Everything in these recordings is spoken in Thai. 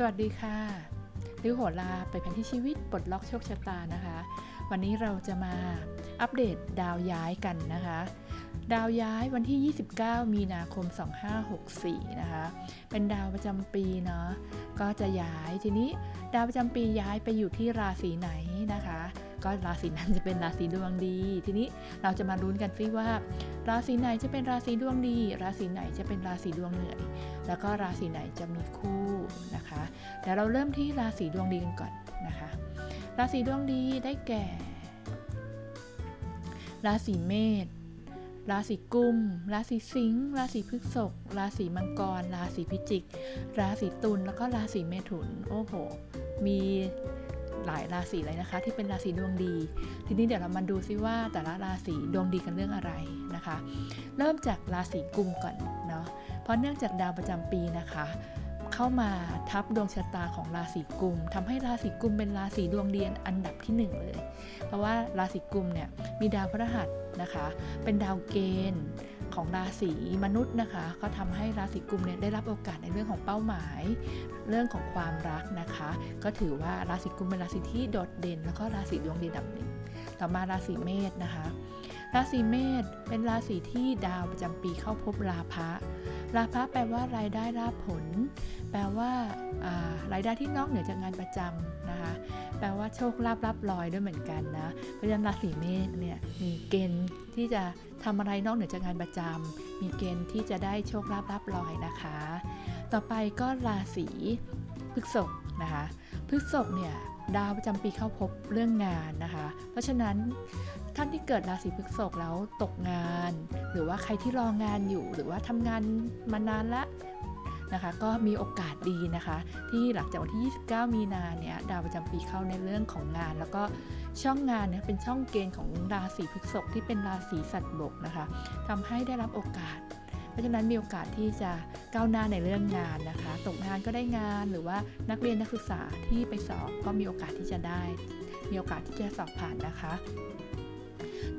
สวัสดีค่ะริวโหราไปแผนที่ชีวิตปลดล็อกโชคชะตานะคะ วันนี้เราจะมาอัปเดตดาวย้ายกันนะคะ ดาวย้ายวันที่ 29 มีนาคม 2564 นะคะ เป็นดาวประจำปีเนาะ ก็จะย้ายทีนี้ดาวประจำปีย้ายไปอยู่ที่ราศีไหนนะคะ ก็ราศีนั้นจะเป็นราศีดวงดี ทีนี้เราจะมาลุ้นกันซิว่า ราศีไหนจะเป็นราศีดวงดี ราศีไหนจะเป็นราศีดวงเหนื่อย แล้วก็ราศีไหนจะมีคู่นะคะเดี๋ยวเราเริ่มที่ราศีดวงดีกันก่อนนะคะ ราศีดวงดีได้แก่ ราศีเมษราศีกุม ราศีสิงห์ ราศีพฤษภ ราศีมังกร ราศีพิจิก ราศีตุล แล้วก็ราศีเมถุน โอ้โห มี หลายราศีเลยนะคะ ที่เป็นราศีดวงดี ทีนี้เดี๋ยวเรามาดูซิว่าแต่ละราศีดวงดีกันเรื่องอะไรนะคะ เริ่มจากราศีกุมก่อนเนาะเพราะเนื่องจากดาวประจำปีนะคะเข้ามาทับดวงชะตาของราศีกุมทำให้ราศีกุมเป็นราศีดวงเดียนอันดับที่หนึ่งเลย เพราะว่าราศีกุมเนี่ยมีดาวพฤหัสนะคะ เป็นดาวเกณฑ์ ของราศีมนุษย์นะคะก็ทำให้ราศีกุมเนี่ยได้รับโอกาสในเรื่องของเป้าหมาย เรื่องของความรักนะคะ ก็ถือว่าราศีกุมเป็นราศีที่โดดเด่น แล้วก็ราศีดวงดีดับหนึ่งต่อมาราศีเมษนะคะ ราศีเมษเป็นราศีที่ดาวประจำปีเข้าพบราพะ ราพะแปลว่ารายได้ราบผล แปลว่ารายได้ที่นอกเหนือจากงานประจำนะคะ แปลว่าโชคลาภรับลอยด้วยเหมือนกันนะ เพราะฉะนั้นราศีเมษเนี่ยมีเกณฑ์ที่จะทำอะไรนอกเหนือจากงานประจำมีเกณฑ์ที่จะได้โชคลาภรับลอยนะคะ ต่อไปก็ราศีพฤษภนะคะพฤษภเนี่ย ดาวประจำปีเข้าพบเรื่องงานนะคะ เพราะฉะนั้นท่านที่เกิดราศีพฤษภแล้วตกงาน หรือว่าใครที่รองานอยู่ หรือว่าทำงานมานานละนะคะก็มีโอกาสดีนะคะ ที่หลังจากวันที่ 29 มีนาเนี่ยดาวประจำปีเข้าในเรื่องของงาน แล้วก็ช่องงานเนี่ยเป็นช่องเกณฑ์ของราศีพฤษภที่เป็นราศีสัตว์บกนะคะทำให้ได้รับโอกาส ราะฉะนั้นมีโอกาสที่จะก้าวหน้าในเรื่องงานนะคะ ตกงานก็ได้งานหรือว่านักเรียนนักศึกษาที่ไปสอบก็มีโอกาสที่จะได้ มีโอกาสที่จะสอบผ่านนะคะ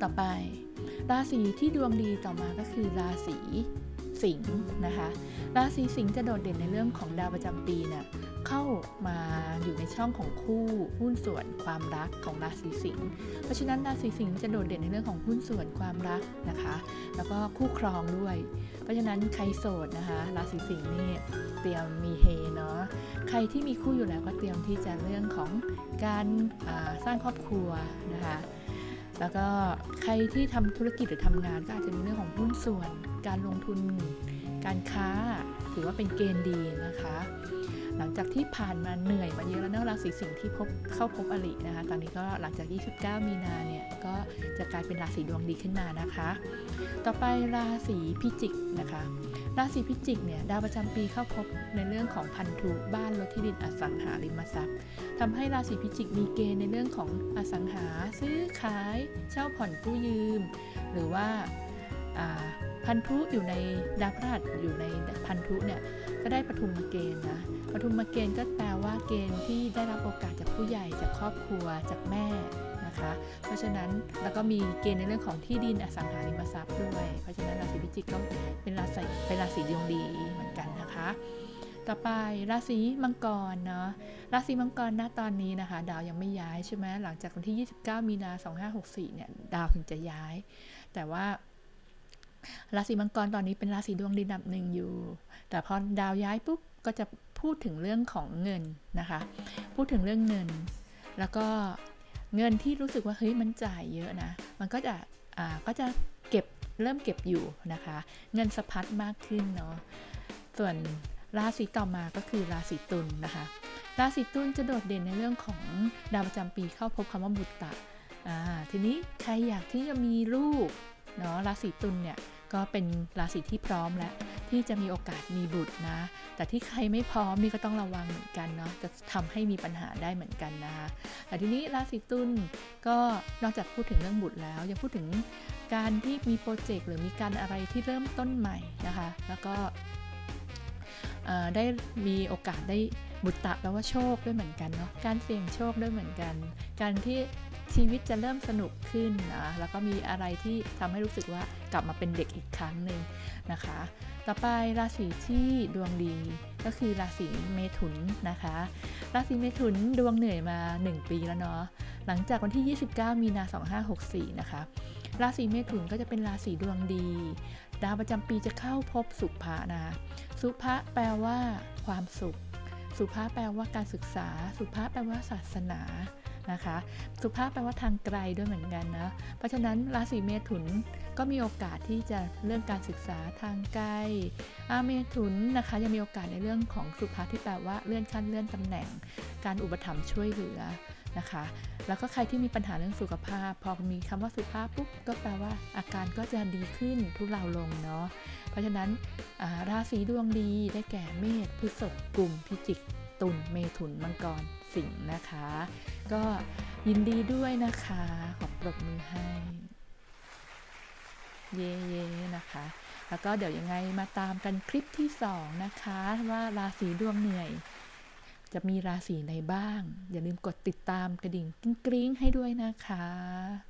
ต่อไป ราศีที่ดวงดีต่อมาก็คือราศี สิงห์นะคะราศีสิงห์จะโดดเด่นในเรื่องของดาวประจำปีเนี่ยเข้ามาอยู่ในช่องของคู่หุ้นส่วนความรักของราศีสิงห์เพราะฉะนั้นราศีสิงห์จะโดดเด่นในเรื่องของหุ้นส่วนความรักนะคะ แล้วก็คู่ครองด้วย เพราะฉะนั้นใครโสดนะคะราศีสิงห์นี่เตรียมมีเฮเนาะใครที่มีคู่อยู่แล้วก็เตรียมที่จะเรื่องของการสร้างครอบครัวนะคะ แล้วก็ใครที่ทำธุรกิจหรือทำงานก็อาจจะมีเรื่องของหุ้นส่วน การลงทุน การค้า ถือว่าเป็นเกณฑ์ดีนะคะ หลังจากที่ผ่านมาเหนื่อยมาเยอะแล้วเนอะราศีสิงห์ที่พบเข้าพบอรินะคะ ตอนนี้ก็หลังจาก 29 มีนาเนี่ยก็จะกลายเป็นราศีดวงดีขึ้นมานะคะ ต่อไปราศีพิจิกนะคะราศีพิจิกเนี่ยดาวประจำปีเข้าพบในเรื่องของพันธุบ้านรถที่ดินอสังหาริมทรัพย์ทำให้ราศีพิจิกมีเกณฑ์ในเรื่องของอสังหาซื้อขาย เช่าผ่อนกู้ยืม หรือว่า พันธุอยู่ในดาวพฤหัสอยู่ในพันธุเนี่ยก็ได้ปฐุมเกณฑ์นะปฐุมเกณฑ์ก็แปลว่าเกณฑ์ที่ได้รับโอกาสจากผู้ใหญ่จากครอบครัวจากแม่นะคะ เพราะฉะนั้นแล้วก็มีเกณฑ์ในเรื่องของที่ดินอสังหาริมทรัพย์ด้วย เพราะฉะนั้นราศีพิจิกก็เป็นราศีเป็นราศีดวงดีเหมือนกันนะคะ ต่อไปราศีมังกรเนาะราศีมังกรณตอนนี้นะคะ ดาวยังไม่ย้ายใช่ไหมหลังจากวันที่ 29 มีนา 2564เนี่ยดาวถึงจะย้าย แต่ว่า ราศีมังกรตอนนี้เป็นราศีดวงดีดับหนึ่งอยู่ แต่พอดาวย้ายปุ๊บก็จะพูดถึงเรื่องของเงินนะคะ พูดถึงเรื่องเงิน แล้วก็เงินที่รู้สึกว่าเฮ้ยมันจ่ายเยอะนะ มันก็จะอ่าก็จะเก็บเริ่มเก็บอยู่นะคะ เงินสะพัดมากขึ้นเนาะ ส่วนราศีต่อมาก็คือราศีตุลนนะคะ ราศีตุลจะโดดเด่นในเรื่องของดาวประจำปีเข้าพบคำว่าบุตตะทีนี้ใครอยากที่จะมีลูกเนาะราศีตุลเนี่ย ก็เป็นราศีที่พร้อมแล้วที่จะมีโอกาสมีบุตรนะ แต่ที่ใครไม่พร้อมนี่ก็ต้องระวังเหมือนกันเนาะ จะทำให้มีปัญหาได้เหมือนกันนะคะ แต่ทีนี้ราศีตุลก็นอกจากพูดถึงเรื่องบุตรแล้ว ยังพูดถึงการที่มีโปรเจกต์หรือมีการอะไรที่เริ่มต้นใหม่นะคะ แล้วก็ได้มีโอกาสได้บุตรตะแปลว่าโชคด้วยเหมือนกันเนาะ การเสี่ยงโชคด้วยเหมือนกัน การที่ ชีวิตจะเริ่มสนุกขึ้นนะแล้วก็มีอะไรที่ทำให้รู้สึกว่ากลับมาเป็นเด็กอีกครั้งหนึ่งนะคะ ต่อไปราศีที่ดวงดีก็คือราศีเมถุนนะคะ ราศีเมถุนดวงเหนื่อยมา 1 ปีแล้วเนาะหลังจากวันที่ 29 มีนา2564 นะคะราศีเมถุนก็จะเป็นราศีดวงดี ดาวประจำปีจะเข้าพบสุภะนะสุภะแปลว่า ความสุข สุภาแปลว่าการศึกษา สุภาแปลว่าศาสนา นะคะ สุภาพแปลว่าทางไกลด้วยเหมือนกันนะ เพราะฉะนั้นราศีเมถุนก็มีโอกาสที่จะเรื่องการศึกษาทางไกลอาเมถุนนะคะยังมีโอกาสในเรื่องของสุภาพที่แปลว่าเลื่อนขั้นเลื่อนตำแหน่ง การอุปถัมภ์ช่วยเหลือนะคะ แล้วก็ใครที่มีปัญหาเรื่องสุขภาพ พอมีคำว่าสุภาพปุ๊บก็แปลว่าอาการก็จะดีขึ้นทุเลาลงเนาะ เพราะฉะนั้นราศีดวงดีได้แก่เมษพฤษภกุมพิจิก ตุลเมถุนมังกรสิงห์นะคะ ก็ยินดีด้วยนะคะ ขอบปรบมือให้ เย่เย่นะคะ แล้วก็เดี๋ยวยังไงมาตามกันคลิปที่2นะคะ ว่าราศีดวงเหนื่อย จะมีราศีไหนบ้าง อย่าลืมกดติดตามกระดิ่งกริ๊งให้ด้วยนะคะ